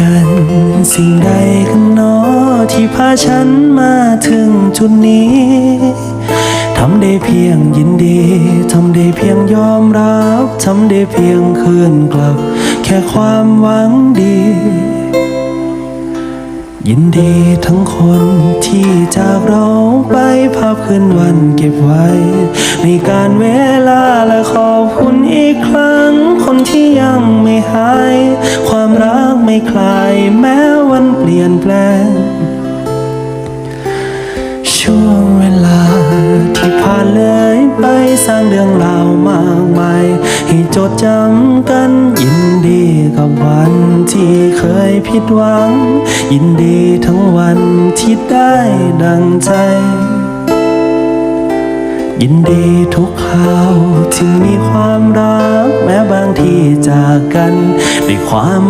กัน สิ่งใดกันเนอที่พาฉันมาถึงจุดนี้ทำได้เพียงยินดีทำได้เพียงยอมรับทำได้เพียงคืนกลับ แค่ความหวังดี ยินดีทั้งคนที่จากเราไปภาพคืนวันเก็บไว้ ในการเวลาและขอบคุณอีกครั้ง คนที่ยังไม่หาย ไม่คลายแม้วันเปลี่ยนแปลง ช่วงเวลาที่ผ่านเลยไปสร้างเรื่องราวมากมาย ให้จดจำกันยินดีกับวันที่เคยผิดหวัง ยินดีทั้งวันที่ได้ดังใจยินดีทุกคราวที่มีความรัก แม้บางทีจากกันด้วยความ